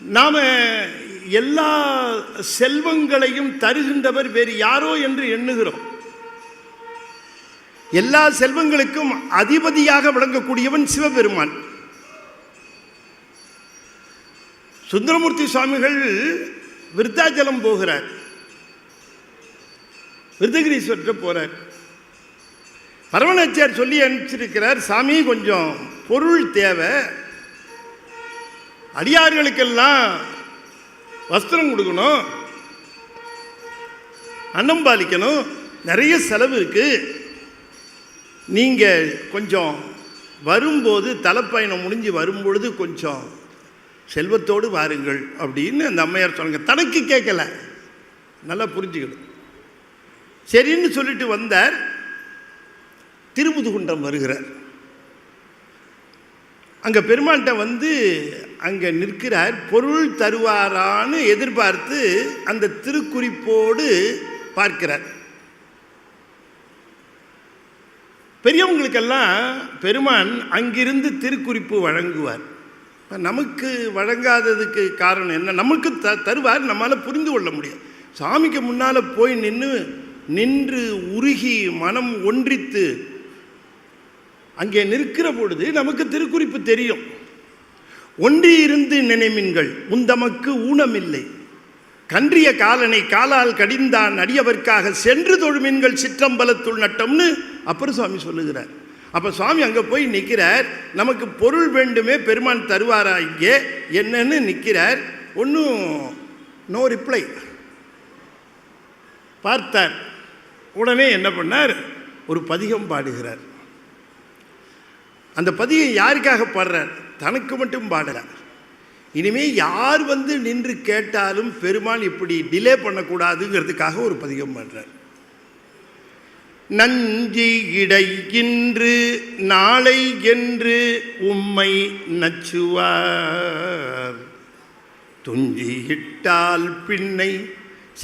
நாம் எல்லா செல்வங்களையும் தருகின்றவர் வேறு யாரோ என்று எண்ணுகிறோம். எல்லா செல்வங்களுக்கும் அதிபதியாக விளங்கக்கூடியவன் சிவபெருமான். சுந்தரமூர்த்தி சுவாமிகள் விருத்தாச்சலம் போகிறார். விருதகிரீஸ்வரர் போறார். பரமநாச்சியார் சொல்லி அனுப்பிச்சிருக்கிறார் சாமி கொஞ்சம் பொருள் தேவை. அடியார்களுக்கெல்லாம் வஸ்திரம் கொடுக்கணும். அன்னம் பாலிக்கணும். நிறைய செலவு இருக்கு. நீங்கள் கொஞ்சம் வரும்போது தலைப்பயணம் முடிஞ்சு வரும்பொழுது கொஞ்சம் செல்வத்தோடு வாருங்கள் அப்படின்னு அந்த அம்மையார் சொன்னாங்க. தனக்கு கேட்கல. நல்லா புரிஞ்சுக்கணும். சரின்னு சொல்லிட்டு வந்தார். திருமுதுகுன்றம் வருகிறார். அங்கே பெருமான்கிட்ட வந்து அங்கே நிற்கிறார் பொருள் தருவாரான்னு எதிர்பார்த்து அந்த திருக்குறிப்போடு பார்க்கிறார். பெரியவங்களுக்கெல்லாம் பெருமான் அங்கிருந்து திருக்குறிப்பு வழங்குவார். நமக்கு வழங்காததுக்கு காரணம் என்ன? நமக்கு த தருவார் நம்மளால் புரிந்து கொள்ள முடியாது. சாமிக்கு முன்னால் போய் நின்று நின்று உருகி மனம் ஒன்றித்து அங்கே நிற்கிற பொழுது நமக்கு திருக்குறிப்பு தெரியும். ஒன்றியிருந்து நினைமின்கள் உந்தமக்கு ஊனமில்லை. கன்றிய காலனை காலால் கடிந்தான் அடியவர்க்காக சென்று தொழுமின்கள் சிற்றம்பலத்துள் நட்டம்னு அப்புறம் சுவாமி சொல்லுகிறார். அப்போ சுவாமி அங்கே போய் நிற்கிறார் நமக்கு பொருள் வேண்டுமே பெருமான் தருவாரா இங்கே? என்னன்னு நிற்கிறார் ஒன்றும் நோ ரிப்ளை பார்த்தார். உடனே என்ன பண்ணார்? ஒரு பதிகம் பாடுகிறார். அந்த பதிகம் யாருக்காக பாடுறார்? தனக்கு மட்டும் பாடுறார் இனிமே யார் வந்து நின்று கேட்டாலும் பெருமாள் இப்படி டிலே பண்ணக்கூடாதுங்கிறதுக்காக ஒரு பதிகம் பாடுறார். நஞ்சி இடை இன்று நாளை என்று உம்மை நச்சுவார். துஞ்சியிட்டால் பின்னை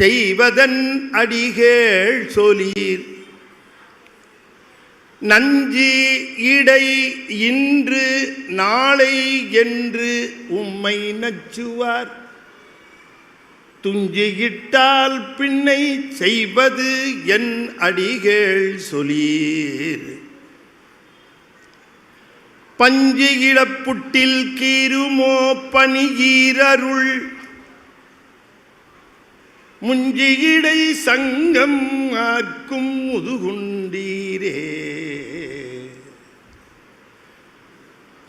செய்வதன் அடிகேள் சொலீர் நஞ்சி இடை இன்று நாளை என்று உம்மை நச்சுவார். துஞ்சியிட்டால் பின்னை செய்வது என் அடிகள் சொலீர் பஞ்சு இழப்புட்டில் கீருமோ பனியீரருள் முஞ்சியிடை சங்கம் ஆர்க்கும் முதுகுண்டீரே.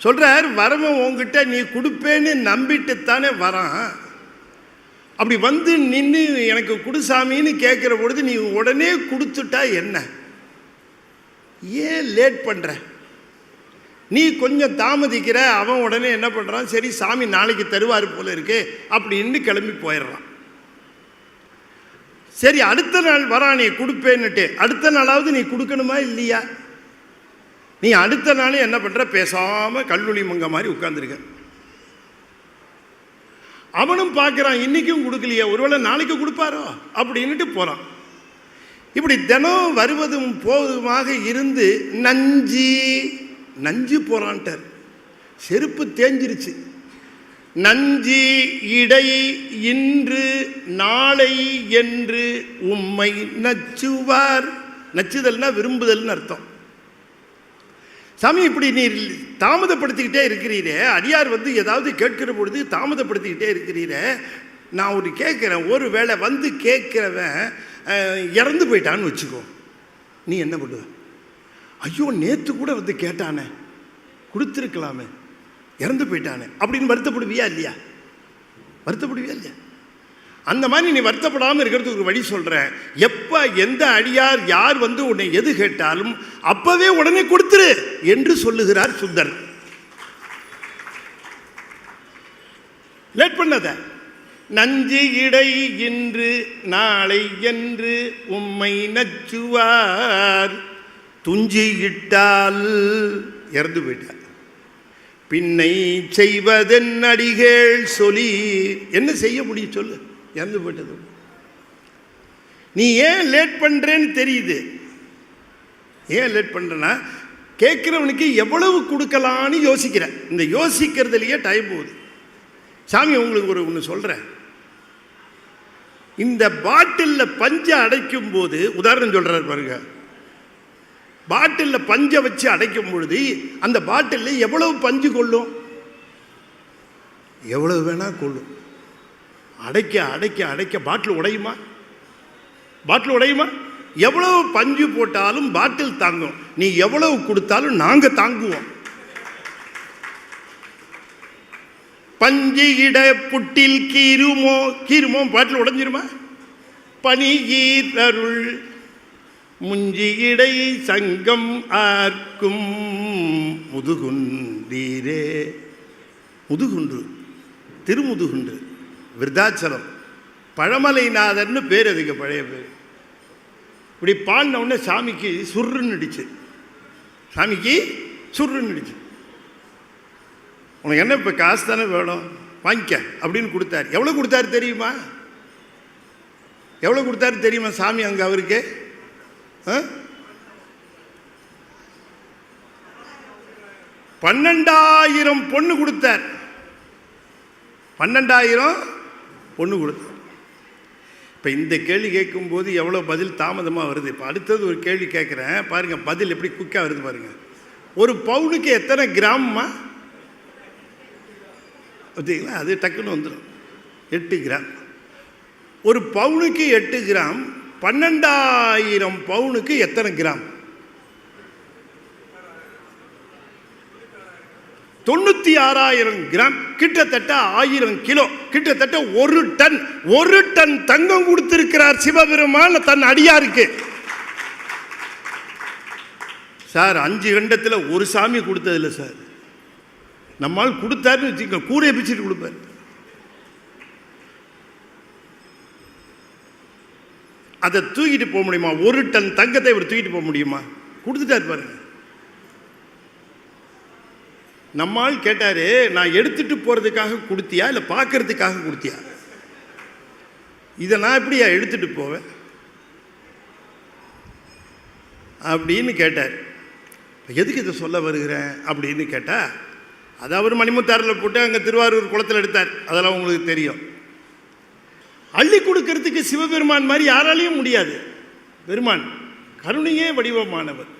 சொல்கிறார் வரவன் உங்ககிட்ட நீ கொடுப்பேன்னு நம்பிட்டு தானே வரான். அப்படி வந்து நின்று எனக்கு குடுசாமின்னு கேட்குற பொழுது நீ உடனே கொடுத்துட்டா என்ன? ஏன் லேட் பண்ணுற நீ கொஞ்சம் தாமதிக்கிற அவன் உடனே என்ன பண்ணுறான் சரி சாமி நாளைக்கு தருவார் போல இருக்கு அப்படின்னு கிளம்பி போயிடுறான். சரி அடுத்த நாள் வரான் நீ கொடுப்பேன்னுட்டு. அடுத்த நாளாவது நீ கொடுக்கணுமா இல்லையா? நீ அடுத்த நாளே என்ன பண்ணுற பேசாமல் கல்லூலி மங்க மாதிரி உட்காந்துருக்க அவனும் பார்க்குறான் இன்றைக்கும் கொடுக்கலையே ஒருவேளை நாளைக்கு கொடுப்பாரோ? அப்படின்னுட்டு போகிறான் இப்படி தினம் வருவதும் போவதுமாக இருந்து நஞ்சி நஞ்சு போகிறான்ட்டார் செருப்பு தேஞ்சிருச்சு. நஞ்சி இடை இன்று நாளை என்று உம்மை நச்சுவார். நச்சுதல்னா விரும்புதல்னு அர்த்தம். சாமி இப்படி நீர் தாமதப்படுத்திக்கிட்டே இருக்கிறீரே. அடியார் வந்து ஏதாவது கேட்கிற பொழுது தாமதப்படுத்திக்கிட்டே இருக்கிறீரே. நான் ஒரு கேட்குறேன். ஒரு வேளை வந்து கேட்குறவன் இறந்து போயிட்டான்னு வச்சுக்கோ. நீ என்ன பண்ணுவ? ஐயோ நேற்று கூட வந்து கேட்டானே. கொடுத்துருக்கலாமே. இறந்து போயிட்டானே. அப்படின்னு வருத்தப்படுவியா இல்லையா? வருத்தப்படுவியா இல்லையா? அந்த மாதிரி நீ வருத்தப்படாமல் இருக்கிறதுக்கு ஒரு வழி சொல்கிறேன் எப்போ எந்த அடியார் யார் வந்து உன்னை எது கேட்டாலும் அப்போவே உடனே கொடுத்துரு என்று சொல்லுகிறார் சுந்தர். லேட் பண்ணாத. நஞ்சு இடை இன்று நாளை என்று உம்மை நச்சுவார். துஞ்சி இட்டால் இறந்து போயிட்டார். பின்னை செய்வதென் அடிகேள் சொல்லி என்ன செய்ய முடியும் சொல்லு. இறந்து போயிட்டது. நீ ஏன் லேட் பண்றேன்னு தெரியுது. ஏன் லேட் பண்றேன்னா கேட்குறவனுக்கு எவ்வளவு கொடுக்கலான்னு யோசிக்கிறேன். இந்த யோசிக்கிறதுலையே டைம் போகுது. சாமி உங்களுக்கு ஒரு ஒன்று சொல்கிறேன் இந்த பாட்டிலில் பஞ்சை அடைக்கும் போது உதாரணம் சொல்கிறார் பாருங்க. பாட்டிலில் பஞ்சை வச்சு அடைக்கும் பொழுது அந்த பாட்டிலில் எவ்வளவு பஞ்சு கொள்ளும்? எவ்வளவு வேணால் கொள்ளும். அடைக்க அடைக்க அடைக்க பாட்டில் உடையுமா? பாட்டில் உடையுமா? எவ்வளவு பஞ்சு போட்டாலும் பாட்டில் தாங்கும். நீ எவ்வளவு கொடுத்தாலும் நாங்கள் தாங்குவோம். பஞ்சு இட புட்டில் கீருமோ கீருமோ பாட்டில் உடைஞ்சிருமா? பனி ஈரருள் முஞ்சி இடை சங்கம் ஆர்க்கும் முதுகுன்றீரே முதுகுன்று திருமுதுகுன்று விருத்தாச்சலம் பழமலைநாதர்னு பேர் அதுக்கு பழைய பேர். இப்படி பாடின உடனே சாமிக்கு சுருன்னு அடிச்சு. சாமிக்கு சுருன்னு அடிச்சு. உனக்கு என்ன இப்போ காசு தானே வேணும்? வாங்கிக்க அப்படின்னு கொடுத்தாரு. எவ்வளோ கொடுத்தாரு தெரியுமா? எவ்வளோ கொடுத்தாரு தெரியுமா சாமி அங்கே அவருக்கு? ஆ? பன்னெண்டாயிரம் பொண்ணு கொடுத்தார். பன்னெண்டாயிரம் பொண்ணு கொடுத்தார் இப்போ இந்த கேள்வி கேட்கும்போது எவ்வளோ பதில் தாமதமாக வருது? இப்போ அடுத்தது ஒரு கேள்வி கேட்குறேன். பாருங்கள் பதில் எப்படி குயிக்காக வருது பாருங்கள் ஒரு பவுனுக்கு எத்தனை கிராம்மா? பார்த்தீங்களா? அது டக்குன்னு வந்துடும் எட்டு கிராம். ஒரு பவுனுக்கு எட்டு கிராம் பன்னெண்டாயிரம் பவுனுக்கு எத்தனை கிராம்? தொண்ணூத்தி ஆறாயிரம் கிராம் கிட்டத்தட்ட ஆயிரம் கிலோ கிட்டத்தட்ட ஒரு டன் ஒரு டன் தங்கம் கொடுத்திருக்கிறார் சிவபெருமான் தன் அடியாருக்கு. சார் அஞ்சு கண்டத்தில் ஒரு சாமி கொடுத்ததில்ல சார். நம்மால் கொடுத்தாருன்னு வச்சுக்க கூரையை பிச்சுட்டு கொடுப்பார். அதை தூக்கிட்டு போக முடியுமா? ஒரு டன் தங்கத்தை இவர் தூக்கிட்டு போக முடியுமா? கொடுத்துட்டாரு பாருங்க. நம்மால் கேட்டாரு நான் எடுத்துட்டு போறதுக்காக கொடுத்தியா இல்லை பார்க்கறதுக்காக கொடுத்தியா? இதை நான் எப்படியா எடுத்துட்டு போவேன்? அப்படின்னு கேட்டார். எதுக்கு இதை சொல்ல வருகிறேன்? அப்படின்னு கேட்டா அது அவர் மணிமுத்தாரில் போட்டு அங்கே திருவாரூர் குளத்தில் எடுத்தார். அதெல்லாம் உங்களுக்கு தெரியும். அள்ளி கொடுக்கறதுக்கு சிவபெருமான் மாதிரி யாராலையும் முடியாது. பெருமான் கருணையே வடிவமானவர்.